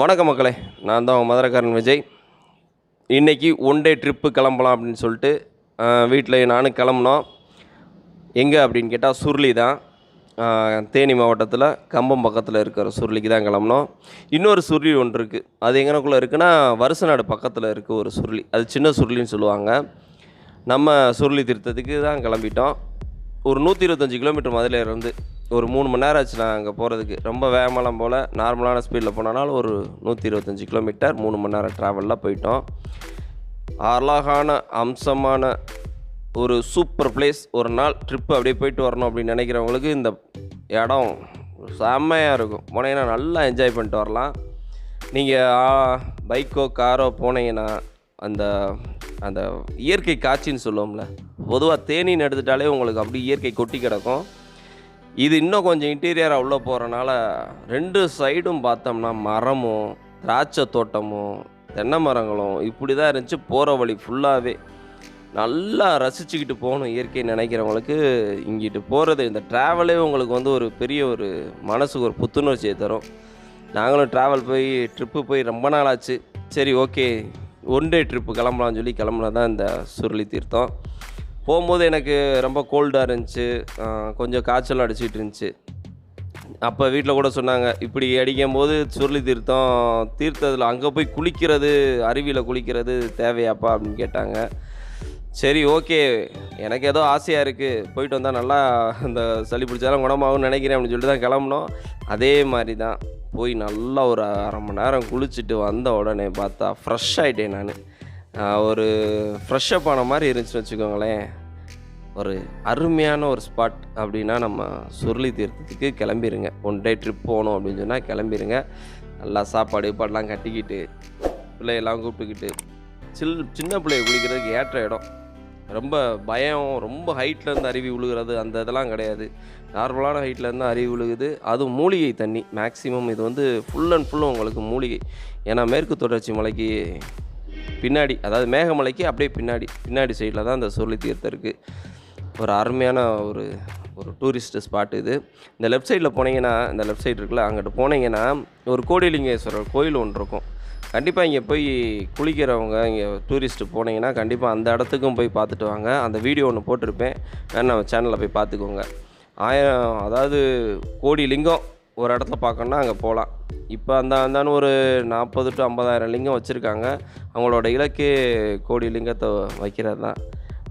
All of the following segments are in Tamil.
வணக்கம் மக்களே நான் தான் உங்கள் மதுரக்காரன் விஜய். இன்றைக்கி ஒன் டே ட்ரிப்பு கிளம்பலாம் அப்படின்னு சொல்லிட்டு வீட்டில் நானும் கிளம்புனோம். எங்கே அப்படின்னு கேட்டால் சுருளி தான். தேனி மாவட்டத்தில் கம்பம் பக்கத்தில் இருக்கிற சுருளிக்கு தான் கிளம்புனோம். இன்னொரு சுருளி ஒன்று இருக்குது அது எங்கனக்குள்ளே இருக்குன்னா வருசநாடு பக்கத்தில் இருக்குது ஒரு சுருளி. அது சின்ன சுருளின்னு சொல்லுவாங்க. நம்ம சுருளி திருத்தத்துக்கு தான் கிளம்பிட்டோம். ஒரு நூற்றி இருபத்தஞ்சி கிலோமீட்டர் மதுரையிலேருந்து ஒரு மூணு மணி நேரம் ஆச்சு நான் அங்கே போகிறதுக்கு ரொம்ப வேகமெல்லாம் போல். நார்மலான ஸ்பீடில் போனாலும் ஒரு நூற்றி இருபத்தஞ்சி கிலோமீட்டர் மூணு மணி நேரம் ட்ராவலில் போயிட்டோம். அழகான அம்சமான ஒரு சூப்பர் பிளேஸ் ஒரு நாள் ட்ரிப்பு அப்படியே போயிட்டு வரணும் அப்படின்னு நினைக்கிறவங்களுக்கு இந்த இடம் செம்மையாக இருக்கும். போனீங்கன்னா நல்லா என்ஜாய் பண்ணிட்டு வரலாம். நீங்கள் பைக்கோ காரோ போனீங்கன்னா அந்த அந்த இயற்கை காட்சின்னு சொல்லுவோம்ல பொதுவாக தேனின்னு எடுத்துட்டாலே உங்களுக்கு அப்படி இயற்கை கொட்டி கிடக்கும். இது இன்னும் கொஞ்சம் இன்டீரியராக உள்ளே போகிறனால ரெண்டு சைடும் பார்த்தோம்னா மரமும் திராட்சை தோட்டமும் தென்னை மரங்களும் இப்படி தான் இருந்துச்சு. போகிற வழி ஃபுல்லாகவே நல்லா ரசிச்சுக்கிட்டு போகணும் இயற்கை நினைக்கிறவங்களுக்கு. இங்கிட்டு போகிறது இந்த ட்ராவலே உங்களுக்கு வந்து ஒரு பெரிய ஒரு மனசுக்கு ஒரு புத்துணர்ச்சியை தரும். நாங்களும் ட்ராவல் போய் ட்ரிப்பு போய் ரொம்ப நாள் ஆச்சு. சரி ஓகே ஒன் டே ட்ரிப்பு கிளம்பலாம்னு சொல்லி கிளம்புனது தான் இந்த சுருளி தீர்த்தம். போகும்போது எனக்கு ரொம்ப கோல்டாக இருந்துச்சு. கொஞ்சம் காய்ச்சல் அடிச்சிட்டு இருந்துச்சு. அப்போ வீட்டில் கூட சொன்னாங்க இப்படி அடிக்கும் போது சுருளி தீர்த்தம் தீர்த்தத்தில் அங்கே போய் குளிக்கிறது அருவியில் குளிக்கிறது தேவையாப்பா? அப்படின்னு கேட்டாங்க. சரி ஓகே. எனக்கு ஏதோ ஆசையாக இருக்குது போயிட்டு வந்தால் நல்லா இந்த சளி பிடிச்சாலும் குணமாகும்னு நினைக்கிறேன் அப்படின்னு சொல்லிட்டு தான் கிளம்புனோம். அதே மாதிரி தான் போய் நல்லா ஒரு அரை மணி நேரம் குளிச்சுட்டு வந்த உடனே பார்த்தா ஃப்ரெஷ் ஆகிட்டேன் நான். ஒரு ஃப்ரெஷ்ஷப் ஆன மாதிரி இருந்துச்சுன்னு வச்சுக்கோங்களேன். ஒரு அருமையான ஒரு ஸ்பாட் அப்படின்னா நம்ம சுருளி தீர்த்தத்துக்கு கிளம்பிடுங்க ஒன் டே ட்ரிப் போகணும் அப்படின்னு சொன்னால் கிளம்பிருங்க. நல்லா சாப்பாடு பாடெலாம் கட்டிக்கிட்டு பிள்ளையெல்லாம் கூப்பிட்டுக்கிட்டு சில் சின்ன பிள்ளைய குளிக்கிறதுக்கு ஏற்ற இடம். ரொம்ப பயம் ரொம்ப ஹைட்லேருந்து அருவி விழுகிறது அந்த இதெல்லாம் கிடையாது. நார்மலான ஹைட்லேருந்து அருவி விழுகுது அதுவும் மூலிகை தண்ணி. மேக்ஸிமம் இது வந்து ஃபுல் அண்ட் ஃபுல்லும் உங்களுக்கு மூலிகை. ஏன்னா மேற்கு தொடர்ச்சி மலைக்கு பின்னாடி அதாவது மேகமலைக்கு அப்படியே பின்னாடி பின்னாடி சைடில் தான் அந்த சுருளி தீர்த்தம் இருக்குது ஒரு அருமையான ஒரு ஒரு டூரிஸ்ட் ஸ்பாட் இது. இந்த லெஃப்ட் சைடில் போனீங்கன்னா இந்த லெஃப்ட் சைடு இருக்குல்ல அங்கிட்டு போனீங்கன்னா ஒரு கோடிலிங்கேஸ்வரர் கோயில் ஒன்று இருக்கும். கண்டிப்பாக இங்கே போய் குளிக்கிறவங்க இங்கே டூரிஸ்ட்டு போனீங்கன்னா கண்டிப்பாக அந்த இடத்துக்கும் போய் பார்த்துட்டு வாங்க. அந்த வீடியோ ஒன்று போட்டிருப்பேன். வேணா நம்ம சேனலில் போய் பார்த்துக்கோங்க. ஆயிரம் அதாவது கோடி லிங்கம். ஒரு இடத்துல பார்க்கணுன்னா அங்கே போகலாம். இப்போ அந்த அந்தான்னு ஒரு நாற்பது டு ஐம்பதாயிரம் லிங்கம் வச்சுருக்காங்க. அவங்களோட இலக்கு கோடி லிங்கத்தை வைக்கிறது தான்.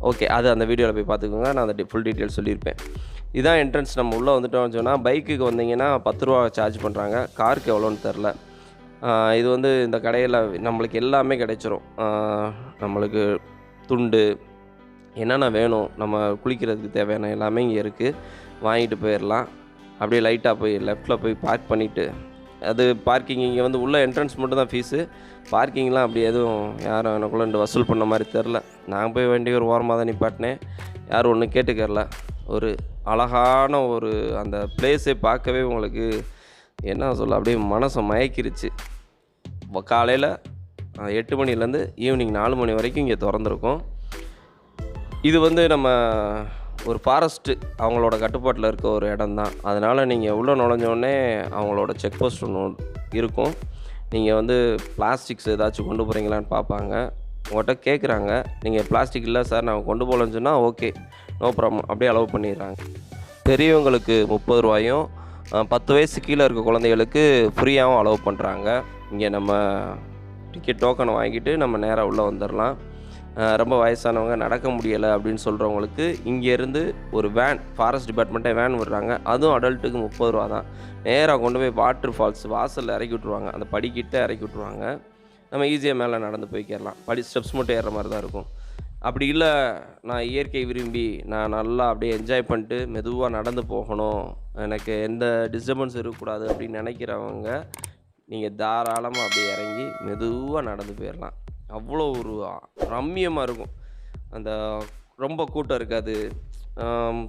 ஓகே அது அந்த வீடியோவில் போய் பார்த்துக்கோங்க. நான் அந்த ஃபுல் டீட்டெயில் சொல்லியிருப்பேன். இதுதான் என்ட்ரன்ஸ் நம்ம உள்ளே வந்துட்டோம்னு சொன்னால் பைக்குக்கு வந்தீங்கன்னா பத்து ரூபா சார்ஜ் பண்ணுறாங்க காருக்கு எவ்வளோன்னு தெரில. இது வந்து இந்த கடையில் நம்மளுக்கு எல்லாமே கிடைச்சிரும். நம்மளுக்கு துண்டு என்னென்ன வேணும் நம்ம குளிக்கிறதுக்கு தேவையான எல்லாமே இங்கே இருக்குது வாங்கிட்டு போயிடலாம். அப்படியே லைட்டாக போய் லெஃப்ட்டில் போய் பார்க் பண்ணிவிட்டு அது பார்க்கிங் இங்கே வந்து உள்ளே என்ட்ரன்ஸ் மட்டும் தான் ஃபீஸு பார்க்கிங்லாம் அப்படி எதுவும் யாரும் எனக்குள்ளே இந்த வசூல் பண்ண மாதிரி தெரில நான் போய் வேண்டிய ஒரு ஓரமாக தான் நிப்பாட்டினேன். யாரும் ஒன்றும் கேட்டுக்கரல ஒரு அழகான ஒரு அந்த பிளேஸை பார்க்கவே உங்களுக்கு என்ன சொல்ல அப்படியே மனசை மயக்கிருச்சு. காலையில் எட்டு மணிலேருந்து ஈவினிங் நாலு மணி வரைக்கும் இங்கே திறந்துருக்கும். இது வந்து நம்ம ஒரு ஃபாரஸ்ட்டு அவங்களோட கட்டுப்பாட்டில் இருக்க ஒரு இடம் தான் அதனால் நீங்கள் உள்ளே நுழைஞ்சோடனே அவங்களோட செக் போஸ்ட் ஒன்று இருக்கும். நீங்கள் வந்து பிளாஸ்டிக்ஸ் ஏதாச்சும் கொண்டு போகிறீங்களான்னு பார்ப்பாங்க. உங்கள்கிட்ட கேட்குறாங்க நீங்கள் பிளாஸ்டிக் இல்லை சார் நான் கொண்டு போகலன்னு சொன்னால் ஓகே நோ ப்ராப்ளம் அப்படியே அலோவ் பண்ணிடுறாங்க. பெரியவங்களுக்கு முப்பது ரூபாயும் பத்து வயசு கீழே இருக்க குழந்தைகளுக்கு ஃப்ரீயாகவும் அலோவ் பண்ணுறாங்க இங்கே நம்ம டிக்கெட் டோக்கனை வாங்கிட்டு நம்ம நேராக உள்ளே வந்துடலாம் ரொம்ப வயசானவங்க நடக்க முடியலை அப்படின்னு சொல்கிறவங்களுக்கு இங்கேருந்து ஒரு வேன் ஃபாரஸ்ட் டிபார்ட்மெண்ட்டே வேன் விடுறாங்க. அதுவும் அடல்ட்டுக்கு முப்பது ரூபா தான். நேராக கொண்டு போய் வாட்டர் ஃபால்ஸ் வாசலில் இறக்கி விட்ருவாங்க அந்த படிக்கிட்ட இறக்கி விட்ருவாங்க நம்ம ஈஸியாக மேலே நடந்து போய்க்கிடலாம். படி ஸ்டெப்ஸ் மட்டும் ஏறுற மாதிரி தான் இருக்கும். அப்படி இல்லை நான் இயற்கை விரும்பி நான் நல்லா அப்படியே என்ஜாய் பண்ணிட்டு மெதுவாக நடந்து போகணும். எனக்கு எந்த டிஸ்டர்பன்ஸ் இருக்கக்கூடாது அப்படின்னு நினைக்கிறவங்க நீங்கள் தாராளமாக அப்படியே இறங்கி மெதுவாக நடந்து போயிடலாம். அவ்வளோ ஒரு ரம்மியமாக இருக்கும். அந்த ரொம்ப கூட்டம் இருக்காது.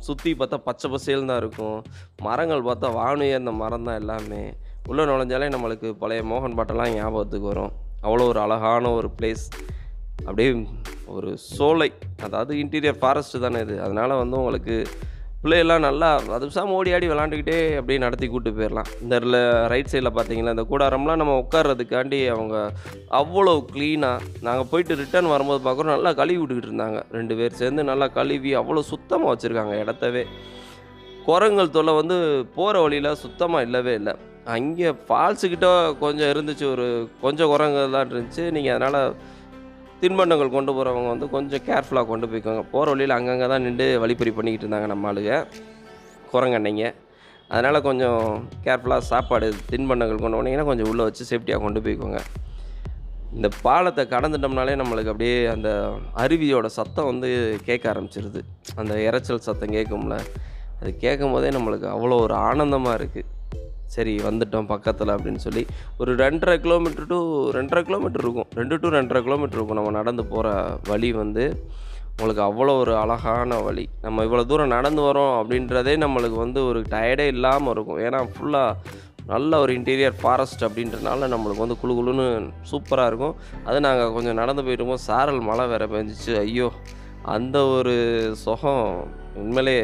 சுற்றி பார்த்தா பச்சை பசேல் தான் இருக்கும். மரங்கள் பார்த்தா வானுயே அந்த மரம் தான் எல்லாமே. உள்ளே நுழைஞ்சாலே நம்மளுக்கு பழைய மோகன் பாட்டெல்லாம் ஞாபகத்துக்கு வரும். அவ்வளோ ஒரு அழகான ஒரு பிளேஸ் அப்படியே ஒரு சோலை. அதாவது இன்டீரியர் ஃபாரஸ்ட் தானே இது. அதனால் வந்து உங்களுக்கு பிள்ளையெல்லாம் நல்லா அது ஓடி ஆடி விளாண்டுக்கிட்டே அப்படியே நடத்தி கூட்டு போயிடலாம் இந்த ரைட் சைடில் பார்த்தீங்கன்னா இந்த கூடாரம்லாம் நம்ம உட்கார்றதுக்காண்டி அவங்க அவ்வளோ க்ளீனாக நாங்கள் போயிட்டு ரிட்டர்ன் வரும்போது பார்க்குறோம் நல்லா கழுவி விட்டுக்கிட்டு இருந்தாங்க. ரெண்டு பேர் சேர்ந்து நல்லா கழுவி அவ்வளோ சுத்தமாக வச்சுருக்காங்க இடத்தவே. குரங்கள் தொல்லை வந்து போகிற வழியில் சுத்தமாக இல்லவே இல்லை. அங்கே ஃபால்ஸுக்கிட்ட கொஞ்சம் இருந்துச்சு ஒரு கொஞ்சம் குரங்கள் தான் இருந்துச்சு. நீங்கள் அதனால் தின்பண்டங்கள் கொண்டு போகிறவங்க வந்து கொஞ்சம் கேர்ஃபுல்லாக கொண்டு போய்க்கோங்க. போகிற வழியில் அங்கங்கே தான் நின்று வழிப்பறி பண்ணிக்கிட்டு இருந்தாங்க நம்ம ஆளுங்க குரங்கண்ணைங்க. அதனால் கொஞ்சம் கேர்ஃபுல்லாக சாப்பாடு தின்பண்டங்கள் கொண்டு போனீங்கன்னா கொஞ்சம் உள்ளே வச்சு சேஃப்டியாக கொண்டு போய்க்கோங்க. இந்த பாலத்தை கடந்துட்டோம்னாலே நம்மளுக்கு அப்படியே அந்த அருவியோட சத்தம் வந்து கேட்க ஆரம்பிச்சிருது. அந்த இரைச்சல் சத்தம் கேட்கும்ல. அது கேட்கும் போதே நம்மளுக்கு அவ்வளோ ஒரு ஆனந்தமாக இருக்குது சரி வந்துட்டோம் பக்கத்தில் அப்படின்னு சொல்லி ஒரு ரெண்டரை கிலோமீட்டர் டு ரெண்டரை கிலோமீட்டர் இருக்கும். ரெண்டு டு ரெண்டரை கிலோமீட்டர் இருக்கும். நம்ம நடந்து போகிற வழி வந்து உங்களுக்கு அவ்வளோ ஒரு அழகான வழி. நம்ம இவ்வளோ தூரம் நடந்து வரோம் அப்படின்றதே நம்மளுக்கு வந்து ஒரு டயர்டே இல்லாமல் இருக்கும். ஏன்னா ஃபுல்லாக நல்ல ஒரு இன்டீரியர் ஃபாரஸ்ட் அப்படின்றனால நம்மளுக்கு வந்து குளு குளுன்னு சூப்பராக இருக்கும். அது நாங்கள் கொஞ்சம் நடந்து போயிட்டு சாரல் மழை வேறு பெஞ்சிச்சு. ஐயோ அந்த ஒரு சுகம் உண்மையிலே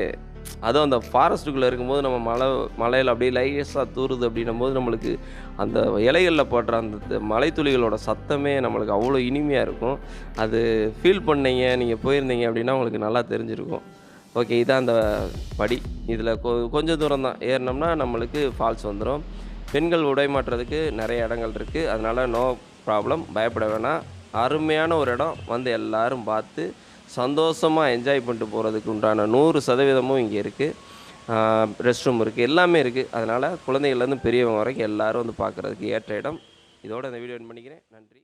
அதுவும் அந்த ஃபாரஸ்ட்டுக்குள்ளே இருக்கும்போது நம்ம மலை மலையில் அப்படியே லைஸாக தூறுது அப்படின்னும் போது நம்மளுக்கு அந்த இலைகளில் போடுற அந்த த- மலைத்துளிகளோட சத்தமே நம்மளுக்கு அவ்வளோ இனிமையாக இருக்கும். அது ஃபீல் பண்ணீங்க நீங்கள் போயிருந்தீங்க அப்படின்னா உங்களுக்கு நல்லா தெரிஞ்சிருக்கும். ஓகே இதான் அந்த படி. இதில் கொ கொஞ்சம் தூரம் தான். ஏறினோம்னா நம்மளுக்கு ஃபால்ஸ் வந்துடும் பெண்கள் உடை மாற்றுறதுக்கு நிறைய இடங்கள் இருக்குது அதனால் நோ ப்ராப்ளம் பயப்பட வேணாம். அருமையான ஒரு இடம். வந்து எல்லோரும் பார்த்து சந்தோஷமாக என்ஜாய் பண்ணிட்டு போகிறதுக்கு உண்டான நூறு சதவீதமும் இங்கே இருக்குது ரெஸ்ட் ரூம் இருக்குது எல்லாமே இருக்குது அதனால் குழந்தைகள்லேருந்து பெரியவங்க வரைக்கும் எல்லாரும் வந்து பார்க்குறதுக்கு ஏற்ற இடம். இதோட இந்த வீடியோ என் பண்ணிக்கிறேன். நன்றி.